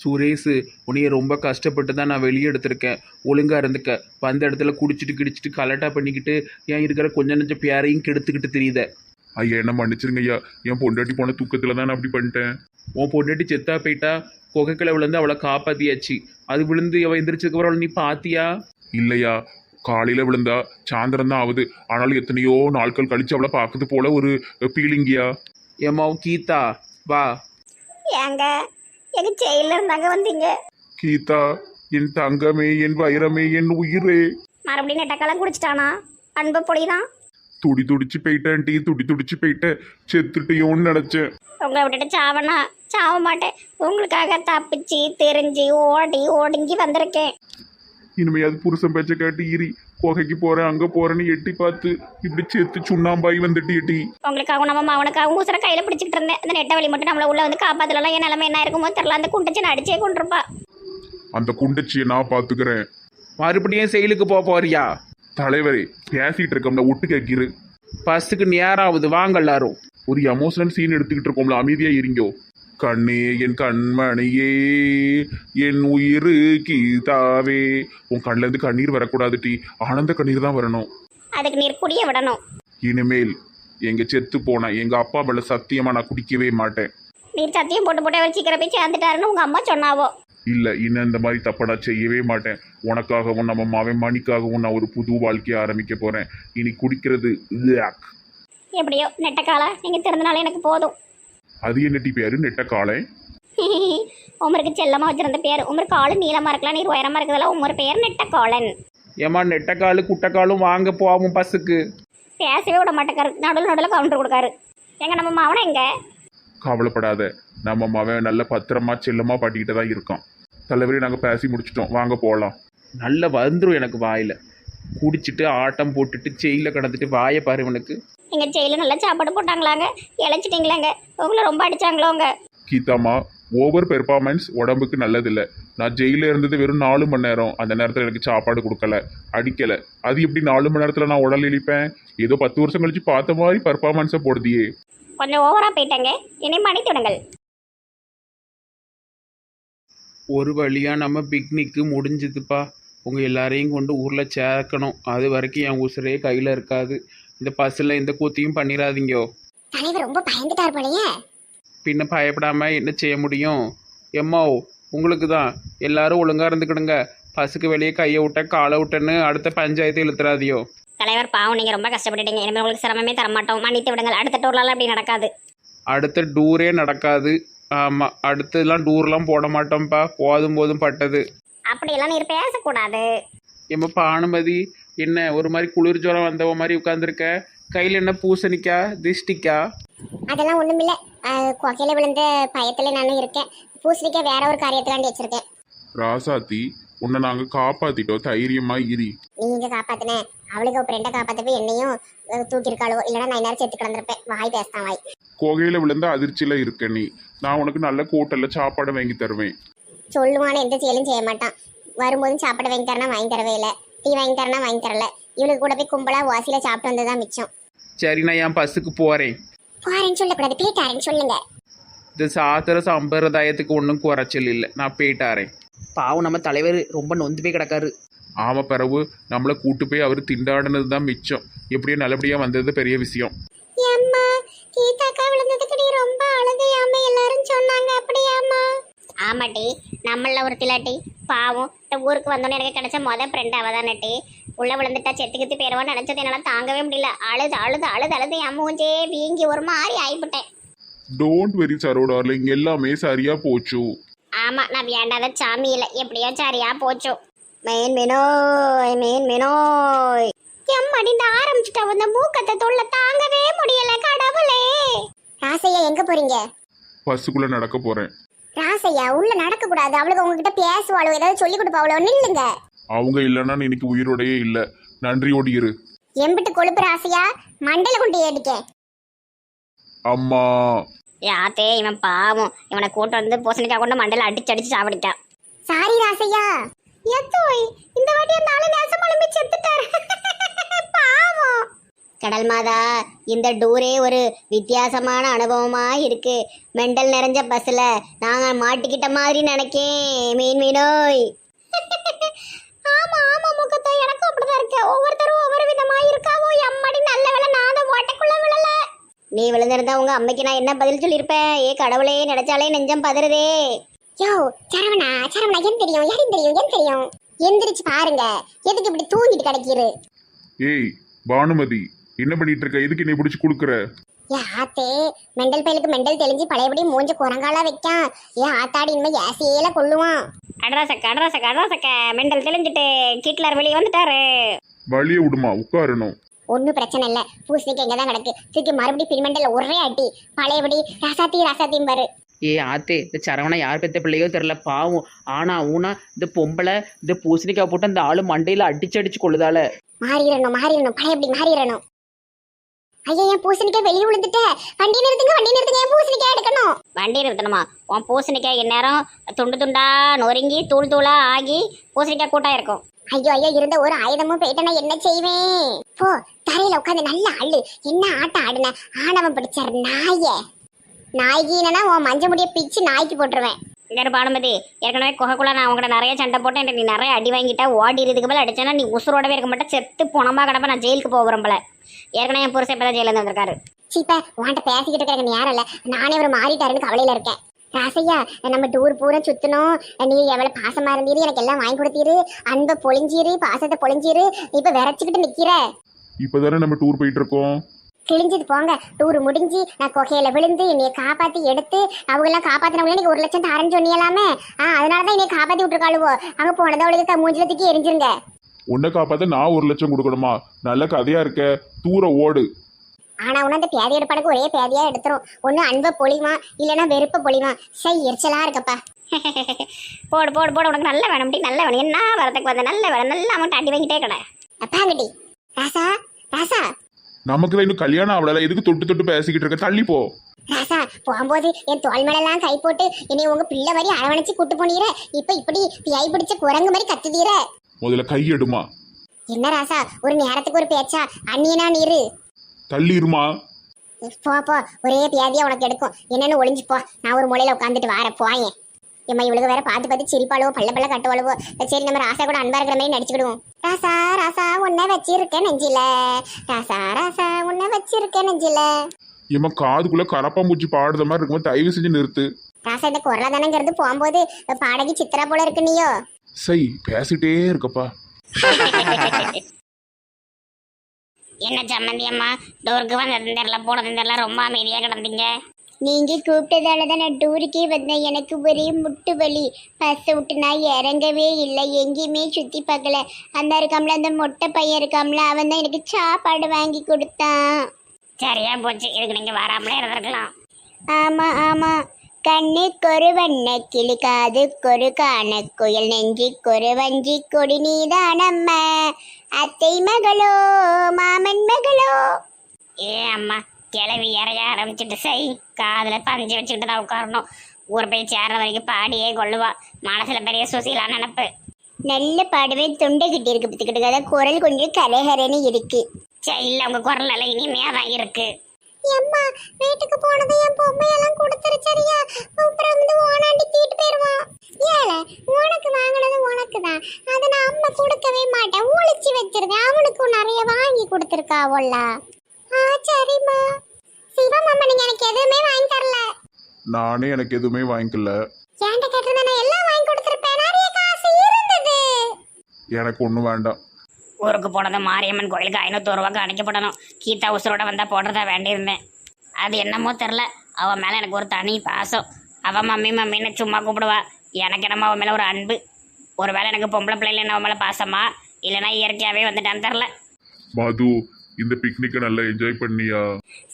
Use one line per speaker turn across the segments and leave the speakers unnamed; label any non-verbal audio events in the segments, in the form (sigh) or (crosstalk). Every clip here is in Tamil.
சுரேஷ் உன்னைய ரொம்ப கஷ்டப்பட்டு தான் நான் வெளியே எடுத்திருக்கேன். ஒழுங்கா இருந்துக்க. வந்த இடத்துல குடிச்சிட்டு கிடிச்சிட்டு கலட்டா பண்ணிக்கிட்டு ஏன் இருக்கிற கொஞ்ச நெஞ்ச பேரையும் கெடுத்துக்கிட்டு தெரியுத
ஐயா என்ன மன்னிச்சிருங்க ஐயா. என் பொண்டாட்டி போன தூக்கத்துல தான் நான் அப்படி பண்ணிட்டேன்.
உன் பொண்டாட்டி செத்தா போயிட்டா குகைக்கில விழுந்து அவளை காப்பாத்தியாச்சு. அது விழுந்து அவள் எந்திரிச்சதுக்கப்புறம் அவளை நீ பாத்தியா?
இல்லையா. காலையில விழுந்தா சாயந்தரம் தான் ஆகுது. ஆனாலும் எத்தனையோ நாட்கள் கழிச்சு அவளை பார்க்கறது போல ஒரு பீலிங்கியா
ஏம்மா கீதா வா.
ஏங்க எங்க ஜெயில இருந்தாங்க வந்தீங்க?
கீதா என் தங்கமே என் வைரமே என் உயிரே.
மறுபடியும் நெட்டக்காலம் குடிச்சிட்டானா? அன்பு பொழிதான்
துடி துடிச்சு போயிட்டேன் டீ துடி துடிச்சு போயிட்டேன் செத்துட்டியோன்னு நினைச்சேன்.
உங்களை விட்டுட்டு சாவனா? சாவ மாட்டேன். உங்களுக்காக தப்பிச்சு தெரிஞ்சு ஓடி ஒடுங்கி வந்திருக்கேன்.
இனிமையாவது புருஷன் பேச்ச கேட்டு இரி. குகைக்கு போறேன் அங்க போறேன்னு எட்டி பார்த்து இப்படி செத்து சுண்ணாம்பாய் வந்துட்டு எட்டி
உங்களுக்காகவும் நம்ம அவனுக்காகவும் ஊசர கையில பிடிச்சிட்டு இருந்தேன். அந்த நெட்ட வழி மட்டும் நம்மள உள்ள வந்து காப்பாத்தலாம் என் நிலைமை என்ன இருக்குமோ தெரியல. அந்த குண்டச்சு அடிச்சே கொண்டிருப்பா
அந்த குண்டச்சியை நான் பாத்துக்கிறேன்
மறுபடியும் செயலுக்கு போக போறியா?
தலைவரே பேசிட்டு இருக்கோம்ல ஒட்டு கேட்கிறு
பஸ்ஸுக்கு நேரம் ஆகுது வாங்க எல்லாரும்.
ஒரு எமோஷனல் சீன் எடுத்துக்கிட்டு இருக்கோம்ல அமைதியா இருங்கோ. கண்ணே என் கண்மணியே என் உயிரு கீதாவே. உன் கண்ணுல இருந்து கண்ணீர் வரக்கூடாது டி. ஆனந்த கண்ணீர் தான் வரணும்.
அதுக்கு நீர் குடிய விடணும்.
இனிமேல் எங்க செத்து போன எங்க அப்பா மேல சத்தியமா நான் குடிக்கவே மாட்டேன்.
நீர் சத்தியம் போட்டு போட்டு அவர் சீக்கிரம் போய் சேர்ந்துட்டாருன்னு உங்க அம்மா சொன்னாவோ?
இல்ல இன்னும் இந்த மாதிரி தப்ப நான் செய்யவே மாட்டேன். உனக்காகவும் நம்ம மாவன் மணிக்காகவும் நான் ஒரு புது வாழ்க்கையை ஆரம்பிக்க போறேன். இனி குடிக்கிறது.
எப்படியோ நெட்டக்கால நீங்க திறந்தனால எனக்கு போதும்.
அது என்ன டி பேரு? நெட்ட காளை. (laughs)
உமருக்கு செல்லமா வச்சிருந்த பேர். உமருக்கு ஆளு நீளமா இருக்கலாம் நீர் உயரமா இருக்கிறதுல உமர் பேர் நெட்டக்காலன்
ஏம்மா நெட்டக்காலு குட்டக்காலும் வாங்க போவோம் பஸ்ஸுக்கு.
பேசவே விட மாட்டேக்காரு நடுவில் நடுவில் கவுண்டர் கொடுக்காரு. எங்க நம்ம மாவன எங்க?
கவலைப்படாத. நம்ம மவன் நல்ல பத்திரமா செல்லமா பாட்டிக்கிட்டு தான் இருக்கான். தலைவரே நாங்கள் பேசி முடிச்சிட்டோம். வாங்க போகலாம்
நல்ல வந்துடும் எனக்கு வாயில். குடிச்சிட்டு ஆட்டம் போட்டுட்டு செயில கடந்துட்டு வாயை பாரு இவனுக்கு.
எங்க ஜெயில நல்லா சாப்பாடு போட்டாங்களாங்க? இழைச்சிட்டீங்களாங்க? உங்களை ரொம்ப அடிச்சாங்களோங்க.
கீதாமா ஓவர் பெர்ஃபார்மன்ஸ் உடம்புக்கு நல்லதில்லை. நான் ஜெயிலில் இருந்தது வெறும் நாலு மணி நேரம். அந்த நேரத்தில் எனக்கு சாப்பாடு கொடுக்கல. அடிக்கல. அது எப்படி நாலு மணி நேரத்தில் நான் உடல் இழிப்பேன்? ஏதோ பத்து வருஷம் கழிச்சு பார்த்த மாதிரி பர்ஃபார்மன்ஸை போடுதியே.
கொஞ்சம் ஓவரா போயிட்டாங்க. என்னை மன்னித்து விடுங்கள்.
ஒரு வழியா நம்ம பிக்னிக்கு முடிஞ்சுதுப்பா. உங்க எல்லாரையும் கொண்டு ஊர்ல சேர்க்கணும். அது வரைக்கும் என் உசுரே கையில இருக்காது. இந்த பஸ்ஸில் எந்த கூத்தியும் பண்ணிடாதீங்கோ.
தலைவர் ரொம்ப பயந்துட்டார் போலயே.
பின்ன பயப்படாம என்ன செய்ய முடியும்? எம்மோ உங்களுக்கு தான் எல்லாரும் ஒழுங்கா இருந்துக்கிடுங்க. பஸ்ஸுக்கு வெளியே கையை விட்ட காலை விட்டேன்னு அடுத்த பஞ்சாயத்து இழுத்துறாதியோ
தலைவர் பாவம் நீங்க ரொம்ப கஷ்டப்பட்டுட்டீங்க. இனிமேல் உங்களுக்கு சிரமமே தர மாட்டோம் மன்னித்து விடுங்கள். அடுத்த டூர்லாம் அப்படி நடக்காது.
அடுத்த டூரே நடக்காது. ஆமாம் அடுத்ததுலாம் டூர்லாம் போட மாட்டோம்ப்பா. போதும் போதும் பட்டது.
அப்படியெல்லாம் நீர் பேசக்கூடாது.
எம்ம பானுமதி என்ன ஒரு மாதிரி குளிர் ஜுரம் வந்தவ மாதிரி உட்காந்துருக்க கையில் என்ன பூசணிக்கா திஷ்டிக்கா
அதெல்லாம் ஒண்ணுமில்ல கொகையில விழுந்த பயத்துல நானும் இருக்கேன். பூசணிக்க வேற ஒரு காரியத்துக்காண்டி வச்சிருக்கேன்.
ராசாத்தி உன்னை நாங்கள் காப்பாத்திட்டோம். தைரியமா இரி.
நீங்க காப்பாத்தின? அவளுக்கு ஒரு ஃப்ரெண்டை காப்பாத்தப்ப என்னையும் அஹ், தூக்கியிருக்காளோ? இல்லைன்னா நான் நேரம் செத்து கிடந்திருப்பேன். வாய் பேசுதான் வாய்.
குகையில விழுந்த அதிர்ச்சியில இருக்க நீ. நான் உனக்கு நல்ல ஹோட்டல்ல சாப்பாடு வாங்கி தருவேன்.
சொல்லுவான்னு எந்த செயலும் செய்ய மாட்டான். வரும்போதும் சாப்பாடு வாங்கி தரனா வாங்கி தரவே இல்லை. டீ வாங்கி தரனா வாங்கி தரல. இவளுக்கு கூட போய் கும்பலா வாசியில சாப்பிட்டு வந்ததுதான் மிச்சம்.
சரி நான் என் பஸ்ஸுக்கு போகிறேன்
போறேன்னு சொல்லக்கூடாது. போயிட்டாரேன்னு சொல்லுங்க.
இந்த சாத்திர சம்பிரதாயத்துக்கு ஒன்றும் குறைச்சல் இல்லை. நான் போயிட்டாரேன்
பாவம் நம்ம தலைவர் ரொம்ப நொந்து போய் கிடக்காரு.
ஆம பிறகு நம்மளை கூட்டு போய் அவர் திண்டாடினது தான் மிச்சம். எப்படியோ நல்லபடியா வந்தது பெரிய விஷயம்.
ஏம்மா கீதாக்கா விழுந்ததுக்கு நீ ரொம்ப அழுகையாம எல்லாரும் சொன்னாங்க. அப்படியாம்மா? ஆமாட்டி நம்மள ஒரு திலாட்டி. பாவம். இந்த ஊருக்கு வந்தோன்னே எனக்கு கிடைச்ச மொத ஃப்ரெண்ட் அவ தானட்டி உள்ள விழுந்துட்டா செத்து கித்து போயிடுவான்னு நினைச்சது என்னால தாங்கவே முடியல. அழுது அழுது அழுது அழுது என் மூஞ்சே வீங்கி ஒரு மாதிரி ஆயிப்பிட்டேன்.
டோன்ட் வெரி சரோ டார்லிங் எல்லாமே சரியா போச்சு.
ஆமா நான் வேண்டாத சாமி இல்ல. எப்படியோ சரியா போச்சு. மீன் மீனோய் மீன் மீனோய் எம்மடி இந்த ஆரம்பிச்சுட்டா இந்த மூக்கத்தை தொல்ல தாங்கவே முடியல கடவுளே. ராசையா எங்க போறீங்க?
பஸ்ஸுக்குள்ள நடக்க போறேன்.
ராசையா உள்ள நடக்க கூடாது அவளுக்கு உங்ககிட்ட பேசுவாளோ ஏதாவது சொல்லி கொடுப்பாவளோ நில்லுங்க.
அவங்க இல்லைன்னா இன்னைக்கு உயிரோடையே இல்லை. நன்றியோடு இரு.
எம்பிட்டு கொழுப்பு ராசையா மண்டையில கொண்டு ஏடிக்க
அம்மா.
யாத்தே இவன் பாவம். இவனை கூட்டு வந்து பூசணிக்காய் கொண்டு மண்டையில அடிச்சு அடிச்சு சாப்பிடிட்டான் சாரி ராசையா. எத்தோய் இந்த வாட்டி அந்த ஆளு நேசமாலுமே செத்துட்டாரு. (laughs) பாவம்.
கடல் மாதா இந்த டூரே ஒரு வித்தியாசமான அனுபவமா இருக்கு. மெண்டல் நிறைஞ்ச பஸ்ல நாங்க மாட்டிக்கிட்ட மாதிரி நினைக்கேன் மீன் மீனோய். (laughs) ஆமா ஆமா முகத்தோ எனக்கும் அப்படிதான் இருக்கு. ஒவ்வொருத்தரும் ஒவ்வொரு விதமா இருக்காவோ எம்மடி நல்ல வேலை நான் அந்த ஓட்டைக்குள்ள விழல. நீ விழுந்திருந்தா உங்க அம்மைக்கு நான் என்ன பதில் சொல்லியிருப்பேன்? ஏ கடவுளே நினைச்சாலே நெஞ்சம் பதறுதே. யோ சரவணா சரவணா என் தெரியும் யாரும் தெரியும் என் தெரியும்? எந்திரிச்சு பாருங்க. எதுக்கு இப்படி தூங்கிட்டு கிடைக்கிறு
ஏய் பானுமதி என்ன பண்ணிட்டு இருக்க? எதுக்கு நீ பிடிச்சி கொடுக்குற?
ஏன் ஆத்தே மெண்டல் பயலுக்கு மெண்டல் தெளிஞ்சு பழையபடி மூஞ்ச குரங்காலா வைக்கான். ஏன் ஆத்தாடி இனிமே ஏசியில கொள்ளுவான்
அட்ராசக்க அட்ராசக்க அட்ராசக்க மெண்டல் தெளிஞ்சிட்டு கிட்லர் வெளியே வந்துட்டாரு.
வழிய விடுமா உட்காரணும்.
ஒன்றும் பிரச்சனை இல்லை. பூசணிக்கு எங்கே தான் கிடக்கு. தூக்கி மறுபடியும் பிரிமெண்டல் ஒரே அடி. பழையபடி ராசாத்தி ராசாத்தியும் பாரு.
ஏ ஆத்தே இந்த சரவணா யார் பெத்த பிள்ளையோ தெரில பாவம். ஆனா ஊனா இந்த பொம்பளை இந்த பூசணிக்காய் போட்டு அந்த ஆளு மண்டையில அடிச்சு அடிச்சு கொள்ளுதால
மாறிடணும் மாறிடணும் பழையபடி மாறிடணும். ஐயா என் பூசணிக்காய் வெளியே விழுந்துட்ட. வண்டி நிறுத்துங்க வண்டி நிறுத்துங்க என் பூசணிக்காய் எடுக்கணும்.
வண்டி நிறுத்தணுமா? உன் பூசணிக்காய் இந்நேரம் துண்டு துண்டா நொறுங்கி தூள் தூளா ஆகி பூசணிக்காய் கூட்டா இருக்கும்.
ஐயோ ஐயோ இருந்த ஒரு ஆயுதமும் போயிட்டேன்னா என்ன செய்வேன்? போ தரையில உட்காந்து நல்ல ஆளு என்ன ஆட்டம் ஆடுன? ஆணவம் பிடிச்சார் நாய. நாய்கினா உன் மஞ்ச முடிய பிச்சு நாய்க்கு போட்டுருவேன்.
இங்கே பானுமதி ஏற்கனவே குகைக்குள்ள நான் உங்கள்கிட்ட நிறைய சண்டை போட்டேன். நீ நிறைய அடி வாங்கிட்டா ஓடி இதுக்கு மேலே அடிச்சேன்னா நீ உசுரோடவே இருக்க மாட்டேன் செத்து புணமா கிடப்ப நான் ஜெயிலுக்கு போக விரும்பல. ஏற்கனவே என் புருஷன் இப்போ தான் ஜெயிலேருந்து வந்திருக்காரு.
சீப்பா உன்கிட்ட பேசிக்கிட்டு இருக்கிற யாரும் இல்ல. நானே ஒரு மாறிட்டாருன்னு கவலையில இருக்கேன். ராசையா நம்ம டூர் பூரா சுத்தணும். நீ எவ்வளவு பாசமா இருந்தீரு எனக்கு எல்லாம் வாங்கி கொடுத்தீரு. அன்பை பொழிஞ்சீரு பாசத்தை பொழிஞ்சீரு. இப்ப விரைச்சுக்கிட்டு நிக்கிற.
இப்பதானே நம்ம டூர் போயிட்டு இருக்கோம்.
கிழிஞ்சது போங்க. டூர் முடிஞ்சு நான் கொகையில விழுந்து என்னைய காப்பாத்தி எடுத்து அவங்க எல்லாம் காப்பாத்தினவங்க எனக்கு ஒரு லட்சம் தரேன்னு சொன்னியலாமே ஆ அதனாலதான் என்னைய காப்பாத்தி விட்டுருக்காளுவோ. அங்க போனதை அவளுக்கு மூஞ்சில தூக்கி எரிஞ்சிருங்க.
உன்னை காப்பாத்த நான் ஒரு லட்சம் கொடுக்கணுமா? நல்ல கதையா இருக்க. தூர ஓடு.
ஆனா உன அந்த பேதி எடுப்பாடுக்கு ஒரே பேதியா எடுத்துரும். ஒண்ணு அன்பை பொழிமா இல்லைன்னா வெறுப்பை பொழிமா சை எரிச்சலா இருக்கப்பா. (laughs)
போடு போடு போடு. உனக்கு நல்ல வேணும் அப்படி நல்ல வேணும். என்ன வரத்துக்கு வந்த? நல்ல வேணும். நல்ல அமௌண்ட் அடி வாங்கிட்டே கடை.
அப்பாங்கடி. ராசா ராசா.
நமக்கு தான் இன்னும் கல்யாணம் ஆகல எதுக்கு தொட்டு தொட்டு பேசிக்கிட்டு இருக்க? தள்ளி போ.
ராசா போகும்போது என் தோல் மேலெல்லாம் கை போட்டு என்னை உங்க பிள்ளை மாதிரி அரவணைச்சு கூட்டு போனீர. இப்ப இப்படி பியாய் பிடிச்ச குரங்கு மாதிரி கத்துதீர.
முதல்ல கையெடுமா
என்ன ராசா ஒரு நேரத்துக்கு ஒரு பேச்சா? அண்ணியனா நீரு?
தள்ளிருமா.
போ போ. ஒரே பியாதியா உனக்கு எடுக்கும். என்னன்னு ஒளிஞ்சு போ. நான் ஒரு மூலையில உட்காந்துட்டு வாரேன். போயேன். ஏம்மா இவளுக்கு வேற பார்த்து பார்த்து சிரிப்பாளவோ பல்ல பல்ல கட்டுவாளவோ. சரி நம்ம ராசா கூட அன்பா இருக்கிற மாதிரி நடிச்சுக்கிடுவோம். ராசா ராசா உன்னை வச்சிருக்கேன் நெஞ்சில. ராசா ராசா உன்னை வச்சிருக்கேன் நெஞ்சில.
ஏமா காதுக்குள்ள கரப்பாம்பூச்சி பாடுற மாதிரி இருக்கும்போது தயவு செஞ்சு நிறுத்து.
ராசா இந்த குரலா தானேங்கிறது போகும்போது பாடகி சித்ரா போல இருக்கு நீயோ?
சை பேசிட்டே இருக்கப்பா.
என்ன சம்மந்தி அம்மா டோருக்கு வந்ததும் தெரில போனதும் தெரில ரொம்ப அமைதியாக கிடந்தீங்க.
நீங்க கூப்பிட்டதால தான் நான் டூருக்கே வந்தேன். எனக்கு ஒரே முட்டு வலி. பஸ்ஸை விட்டு நான் இறங்கவே இல்லை. எங்கேயுமே சுத்தி பார்க்கல. அந்த இருக்காம்ல அந்த மொட்டை பையன் இருக்காம்ல அவன் தான் எனக்கு சாப்பாடு வாங்கி கொடுத்தான்.
சரியா போச்சு. இதுக்கு நீங்கள் வராமலே இருந்திருக்கலாம்.
ஆமா ஆமா. கண்ணு கொரு வண்ண கிளி காது கொரு காண குயில் நெஞ்சி கொரு வஞ்சி கொடி நீதானம்ம அத்தை மகளோ மாமன் மகளோ.
ஏ அம்மா கிளவி இறைய ஆரம்பிச்சிட்டு சை காதில் பஞ்சு வச்சுக்கிட்டு தான் உட்காரணும். ஊர் போய் சேர்ற வரைக்கும் பாடியே கொள்ளுவா. மனசில் பெரிய சுசீலா நினப்பு.
நல்ல பாடுவேன் தொண்டை கிட்டி இருக்கு பத்துக்கிட்டு அதான் குரல் கொஞ்சம் கரகரன்னு இருக்கு.
சரி இல்லை உங்கள் குரல் எல்லாம் இனிமையாக தான் இருக்கு.
அம்மா வீட்டுக்கு போனது என் பொம்மையெல்லாம் கொடுத்துரு சரியா? அப்புறம் வந்து ஓனாண்டி தீட்டு போயிருவான் ஏல உனக்கு வாங்கினது உனக்கு தான். அதை நான் அம்மா கொடுக்கவே மாட்டேன். ஒளிச்சு வச்சிருக்கேன் அவனுக்கும் நிறைய வாங்கி கொடுத்துருக்கா அவள. ஆ சரிம்மா. சிவம் அம்மா நீங்க எனக்கு எதுவுமே வாங்கி தரல.
நானே எனக்கு எதுவுமே வாங்கிக்கல.
ஏன்ட்ட கேட்டிருந்தா நான் எல்லாம் வாங்கி கொடுத்துருப்பேன். நிறைய காசு இருந்தது.
எனக்கு ஒன்றும் வேண்டாம்.
ஊருக்கு போனது மாரியம்மன் கோயிலுக்கு ஐநூற்றோரு ரூபாய்க்கு அணைக்கப்படணும் கீதா உசுரோட வந்தால் போடுறதா வேண்டியிருந்தேன். அது என்னமோ தெரில அவன் மேலே எனக்கு ஒரு தனி பாசம். அவன் மம்மி மம்மின்னு சும்மா கூப்பிடுவா. எனக்கு என்னமோ அவன் மேலே ஒரு அன்பு. ஒரு வேளை எனக்கு பொம்பளை பிள்ளைல அவன் மேலே பாசமா? இல்லைன்னா இயற்கையாகவே வந்துட்டான்னு தெரில
மது இந்த பிக்னிக்கை நல்லா என்ஜாய் பண்ணியா?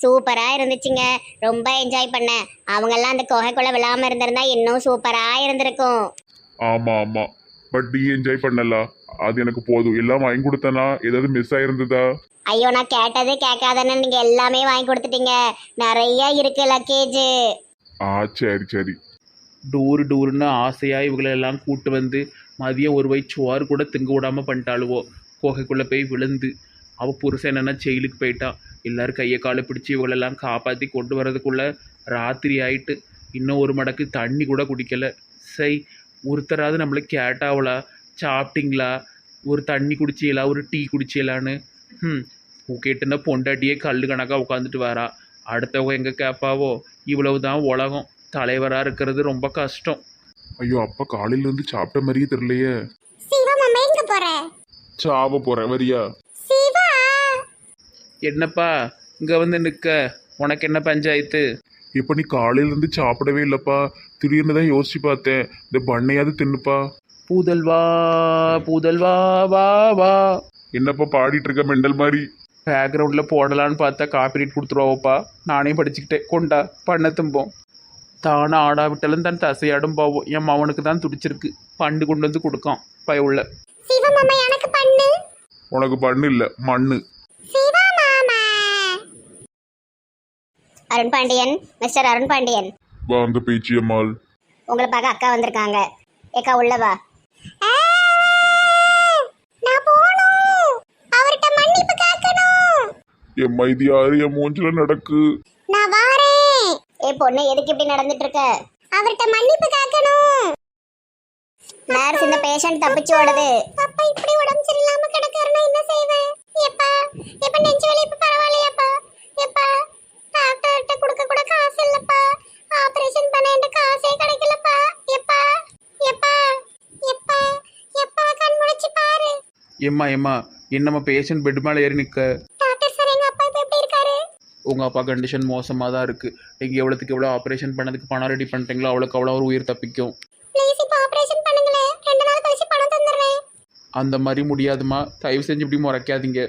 சூப்பரா இருந்துச்சுங்க. ரொம்ப என்ஜாய் பண்ணேன். அவங்கெல்லாம் அந்த குகைக்குள்ள விழாம இருந்திருந்தா இன்னும் சூப்பரா இருந்திருக்கும்.
ஆமா ஆமா. பட் நீ என்ஜாய் பண்ணல? அது எனக்கு போதும். எல்லாம் வாங்கி கொடுத்தனா ஏதாவது மிஸ் ஆயிருந்ததா?
ஐயோ நான் கேட்டது கேட்காதன்னு நீங்க எல்லாமே வாங்கி கொடுத்துட்டீங்க. நிறைய இருக்கு லக்கேஜ்
ஆ சரி சரி.
டூர் டூர்னு ஆசையாக இவங்களை எல்லாம் கூட்டு வந்து மதியம் ஒரு வயசு சோறு கூட திங்க விடாமல் பண்ணிட்டாளுவோ. குகைக்குள்ளே போய் விழுந்து. அவள் புருஷன் என்னென்னா ஜெயிலுக்கு போயிட்டான் எல்லாரும் கையை காலை பிடிச்சி இவங்களெல்லாம் காப்பாற்றி கொண்டு வரதுக்குள்ளே ராத்திரி ஆயிட்டு இன்னும் ஒரு மடக்கு தண்ணி கூட குடிக்கல. சை ஒருத்தராவது நம்மளை கேட்டாவளா? சாப்பிட்டீங்களா? ஒரு தண்ணி குடிச்சியலா? ஒரு டீ குடிச்சியலான்னு? ம் கேட்டுன்னா பொண்டாட்டியே கல் கணக்காக உட்காந்துட்டு வரா. அடுத்தவங்க எங்கே கேட்பாவோ இவ்வளவு தான் உலகம். தலைவராக இருக்கிறது ரொம்ப கஷ்டம்.
ஐயோ அப்பா காலையில இருந்து சாப்பிட்ட மாதிரியே தெரியலையே.
சிவா
போறேன் வரியா?
என்னப்பா இங்கே வந்து நிற்க? உனக்கு என்ன பஞ்சாயத்து?
இப்போ நீ காலையில இருந்து சாப்பிடவே இல்லப்பா. திடீர்னு தான் யோசிச்சு பார்த்தேன். இந்த பண்ணையாவது தின்னுப்பா.
பூதல்வா பூதல்வா வா வா
என்னப்பா பாடிட்டு இருக்க மெண்டல் மாதிரி?
பேக்ரவுண்டில் போடலான்னு பார்த்தா காப்பிரைட் கொடுத்துருவாப்பா நானே படிச்சுக்கிட்டேன். கொண்டா பண்ண தும்போம். தானே ஆடாவிட்டாலும் தான் தசையாடும் போவோம். என் மவனுக்கு தான் துடிச்சிருக்கு. பண்டு கொண்டு வந்து கொடுக்கான்.
எனக்கு பண்ணு.
உனக்கு பண்ணு இல்ல மண்ணு.
சிவா மாமா அருண் பாண்டியன் மிஸ்டர் அருண் பாண்டியன்
வா அந்த பேச்சியம்மாள்
உங்களை பார்க்க அக்கா வந்திருக்காங்க. ஏக்கா உள்ள வா. நான் போகணும். அவர்கிட்ட மன்னிப்பு கேட்கணும்.
என் மைதி யாரு என் மூஞ்சில நடக்கு.
நான் வாரேன். ஏ பொண்ணு எதுக்கு இப்படி நடந்துட்டு இருக்க அவர்கிட்ட மன்னிப்பு கேட்கணும். நர்ஸ் இந்த பேஷண்ட் தப்பிச்சு ஓடுது. அப்பா
எம்மா எம்மா என்னம்மா பேஷண்ட் பெட் மேலே ஏறி நிற்க
எங்க அப்பா
உங்கள் கண்டிஷன் மோசமாக தான் இருக்குது நீங்கள் எவ்வளோத்துக்கு எவ்வளோ ஆப்ரேஷன் பண்ணதுக்கு பணம் ரெடி பண்ணிட்டீங்களோ அவ்வளோக்கு அவ்வளோ ஒரு உயிர் தப்பிக்கும். அந்த மாதிரி முடியாதும்மா. தயவு செஞ்சு இப்படி முறைக்காதீங்க.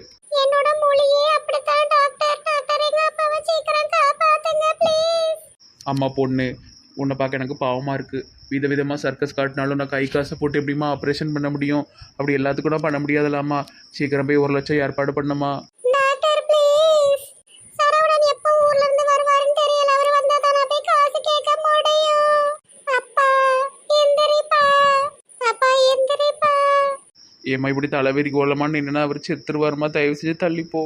அம்மா பொண்ணு உன்னை பார்க்க எனக்கு பாவமாக இருக்குது விதவிதமாக சர்க்கஸ் காட்டினாலும் நான் கை காசை போட்டு எப்படிம்மா ஆப்ரேஷன் பண்ண முடியும்? அப்படி எல்லாத்துக்கும் நான் பண்ண முடியாதுலாமா சீக்கிரம் போய் ஒரு லட்சம் ஏற்பாடு பண்ணுமா? ஏம்மா இப்படி தலைவரி கோலமான்னு என்னன்னா அவர் செத்துருவாருமா தயவு செஞ்சு தள்ளிப்போ.